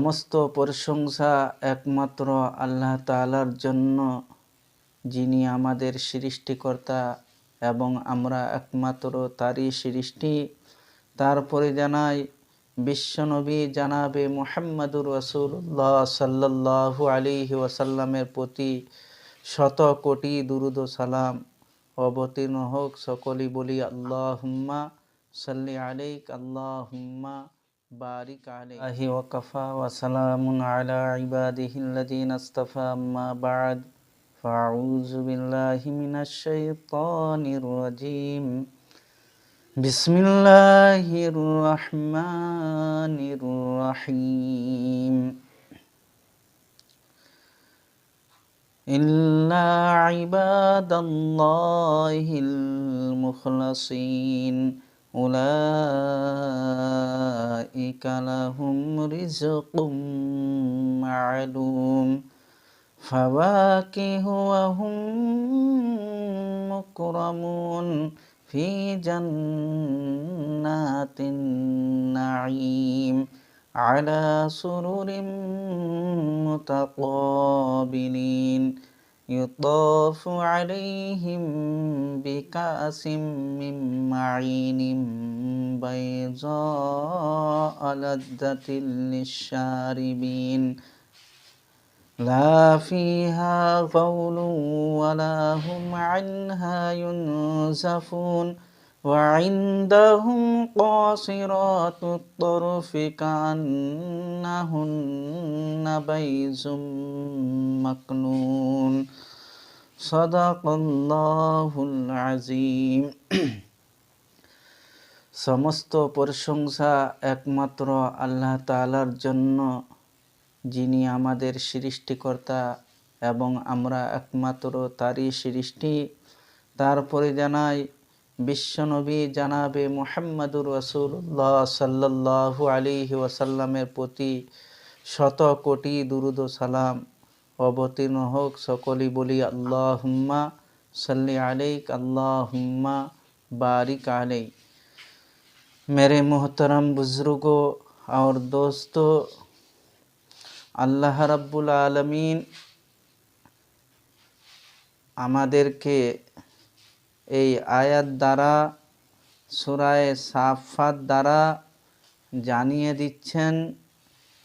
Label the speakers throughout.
Speaker 1: সমস্ত প্রশংসা একমাত্র আল্লাহ তাআলার জন্য, যিনি আমাদের সৃষ্টিকর্তা এবং আমরা একমাত্র তারই সৃষ্টি। তারপরে জানাই বিশ্বনবী জানাবে মোহাম্মদুর রসুল্লাহ সাল্লাল্লাহু আলী ওয়াসাল্লামের প্রতি শত কোটি দুরুদ সালাম। অবতীর্ণ হোক সকলেই বলি আল্লাহ হুম্মা সাল্লি আলাইক আল্লাহ হুম্মা بارك عليه وكفى وسلام على عباده الذين اصطفى ما بعد. فأعوذ بالله من الشيطان الرجيم. بسم الله الرحمن الرحيم. إلا عباد الله المخلصين. أولئك لهم رزق معلوم. فواكه وهم مكرمون. في جنات النعيم. على سرر متقابلين. يطاف عليهم بكأس من معين بيضاء لذة للشاربين لا فيها غول ولا هم عنها ينزفون وعندهم قاصرات الطرف كأنهن بيز مكنون صدق الله العظيم সমস্ত প্রশংসা একমাত্র আল্লাহ তাআলার জন্য যিনি আমাদের সৃষ্টিকর্তা এবং আমরা একমাত্র তারই সৃষ্টি তারপরে জানাই বিশ্বনবী জানাবে মোহাম্মদুর রসুল্লাহ সাল্লাহু আলিহি ওয়াসাল্লামের প্রতি শত কোটি দুরুদ সালাম। অবতীর্ণ হোক সকলি বলি আল্লাহ হুম্মা সাল্লি আলিক আল্লাহ হুম্মা বারিক আলি মেরে মোহতরম বুজরুগ আর দোস্ত, আল্লাহ রব্বুল আলমিন আমাদেরকে এই আয়াত দ্বারা, সুরায় সাফাত দ্বারা জানিয়ে দিচ্ছেন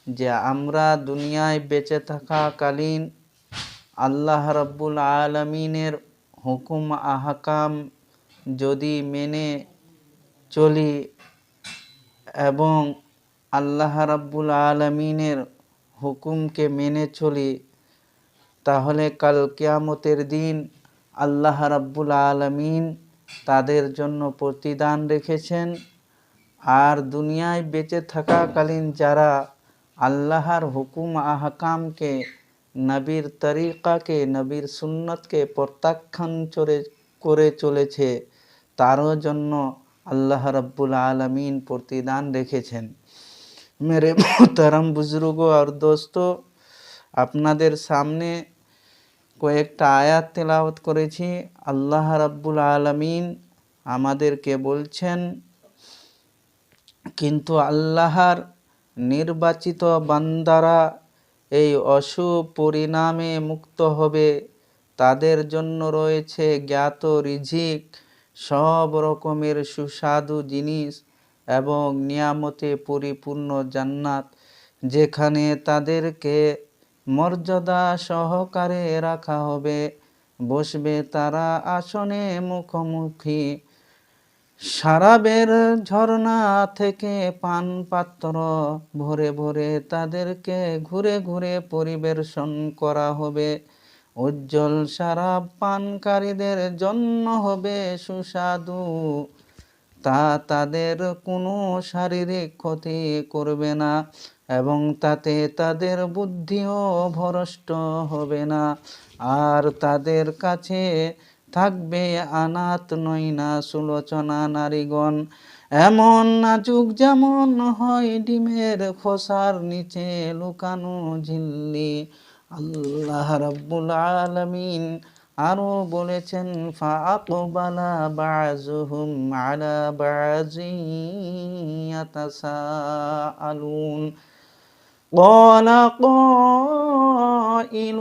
Speaker 1: যে আমরা দুনিয়ায় বেঁচে থাকাকালীন আল্লাহ রাব্বুল আলমিনের হুকুম, আহকাম যদি মেনে চলি এবং আল্লাহ রাব্বুল আলমিনের হুকুমকে মেনে চলি, তাহলে কাল কেয়ামতের দিন আল্লাহ রাব্বুল আলমিন তাদের জন্য প্রতিদান রেখেছেন। আর দুনিয়ায় বেঁচে থাকাকালীন যারা আল্লাহর হুকুম, আহকামকে, নবীর তরিকাকে, নবীর সুন্নতকে প্রত্যাখ্যান চলে করে চলেছে, তারও জন্য আল্লাহ রাব্বুল আলমিন প্রতিদান রেখেছেন। মেরে মোহতারাম বুজুর্গ আর দোস্ত, আপনাদের সামনে কয়েকটা আয়াত তেলাওয়াত করেছি। আল্লাহ রাব্বুল আলমিন আমাদেরকে বলছেন, কিন্তু আল্লাহর নির্বাচিত বান্দারা এই অশুভ পরিণামে মুক্ত হবে। তাদের জন্য রয়েছে জ্ঞাত রিঝিক সব রকমের সুস্বাদু জিনিস এবং নিয়ামতে পরিপূর্ণ জান্নাত, যেখানে তাদেরকে মর্যাদা সহকারে রাখা হবে। বসবে তারা আসনে মুখোমুখি। সারাবের ঝর্ণা থেকে পান পাত্র ভরে ভরে তাদেরকে ঘুরে ঘুরে পরিবেশন করা হবে। উজ্জ্বল সারাব পানকারীদের জন্য হবে সুস্বাদু তা তাদের কোনো শারীরিক ক্ষতি করবে না এবং তাতে তাদের বুদ্ধিও ভরষ্ট হবে না। আর তাদের কাছে থাকবে আনাত নইনা সুলোচনা নারীগণ। এমন নাজুক যেমন হয় ডিমের খোসার নিচে লুকানো ঝিল্লি। আল্লাহ রাব্বুল আলামিন আরও বলেছেন ফাআকবালা বাযুহুম আলা বাযি ইয়াতাসাআলুন قال قائل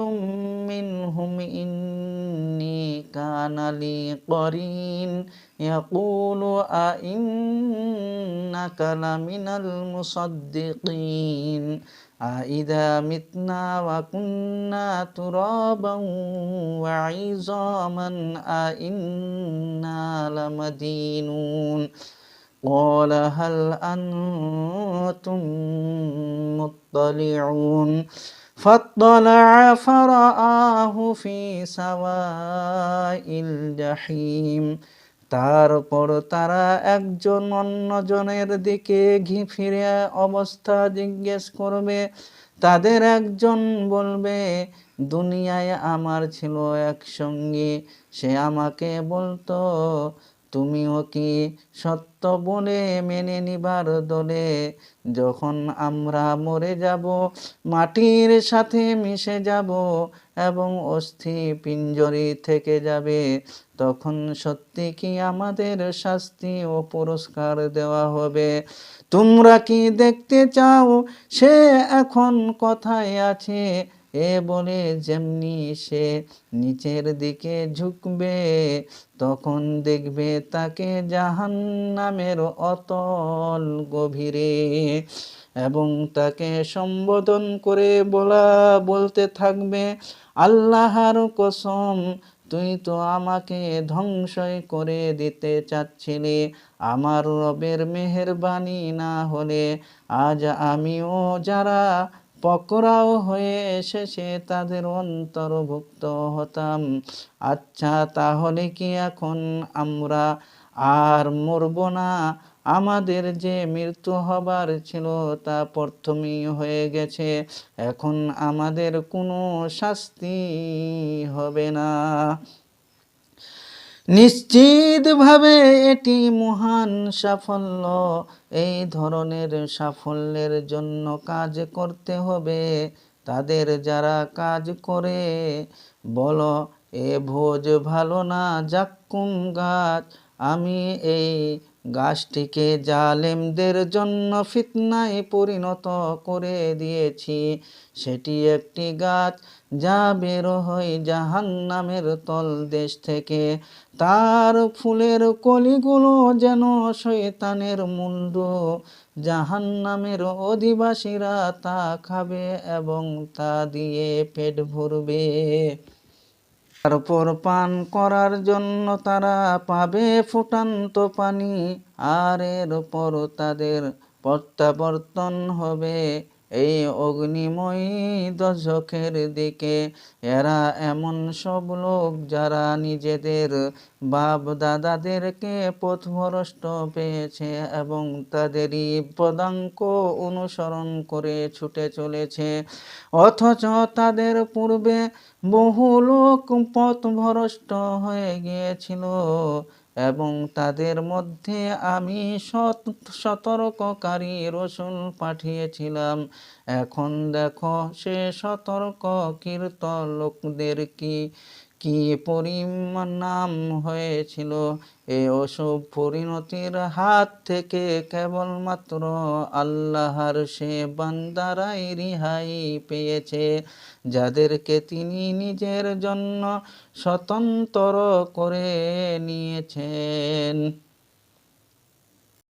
Speaker 1: منهم إني كان لي قرين يقول أئنك لمن المصدقين أإذا متنا وكنا ترابا وعظاما أئنا لمدينون قال هل أنتم مطلعون فاطلع فرآه في سواء الجحيم তারপর তারা একজন অন্যজনের দিকে ঘি ফিরে অবস্থা জিজ্ঞেস করবে তাদের একজন বলবে দুনিয়ায় আমার ছিল এক সঙ্গী সে আমাকে বলতো তুমিও কি সত্য বলে মেনে নিবার দলে? যখন আমরা মরে যাব, মাটির সাথে মিশে যাব এবং অস্থি পিঞ্জরি থেকে যাবে, তখন সত্যি কি আমাদের শাস্তি ও পুরস্কার দেওয়া হবে? তোমরা কি দেখতে চাও সে এখন কথায় আছে? এ বলে যেমনি সে নিচের দিকে ঝুঁকবে, তখন দেখবে তাকে জাহান নামের অতল গভীরে এবং তাকে সম্বোধন করে বলা, বলতে থাকবে, আল্লাহর কসম, তুই তো আমাকে ধ্বংসই করে দিতে চাচ্ছিলি। আমার রবের মেহেরবানি না হলে আজ আমিও যারা পকরাও হয়ে এসেছে তাদের অন্তর্ভুক্ত হতাম। আচ্ছা তাহলে কি এখন আমরা আর মরব না? আমাদের যে মৃত্যু হবার ছিল তা প্রথমেই হয়ে গেছে। এখন আমাদের কোনো শাস্তি হবে না। নিশ্চিতভাবে এটি মহান সাফল্য। এই ধরনের সাফল্যের জন্য কাজ করতে হবে। তাদের যারা কাজ করে, বলো, এ ভোজ ভালো না জাক্কুম গাছ, আমি এই গাছটিকে জালেমদের জন্য ফিতনায় পরিণত করে দিয়েছি। সেটি একটি গাছ যা বের হয় জাহান নামের তল দেশ থেকে। তার ফুলের কলিগুলো যেন শয়তানের মুন্ড। জাহান নামের অধিবাসীরা তা খাবে এবং তা দিয়ে পেট ভরবে। তারপর পান করার জন্য তারা পাবে ফুটান্ত পানি আর এর পর তাদের প্রত্যাবর্তন হবে। এই অগ্নিময়ী দশকের দিকে এরা এমন সব লোক যারা নিজেদের বাপ দাদাদেরকে পথভ্রষ্ট পেয়েছে এবং তাদেরই পদাঙ্ক অনুসরণ করে ছুটে চলেছে। অথচ তাদের পূর্বে বহু লোক পথভ্রষ্ট হয়ে গিয়েছিল। এবং তাদের মধ্যে আমি সতর্ককারী রসুল পাঠিয়েছিলাম। এখন দেখো সে সতর্ক কীর্ত লোকদের কি কি পরিণাম হয়েছিল? এ অশুভ পরিণতির হাত থেকে কেবলমাত্র আল্লাহর সে বান্দারাই রিহাই পেয়েছে, যাদেরকে তিনি নিজের জন্য স্বতন্ত্র করে নিয়েছেন।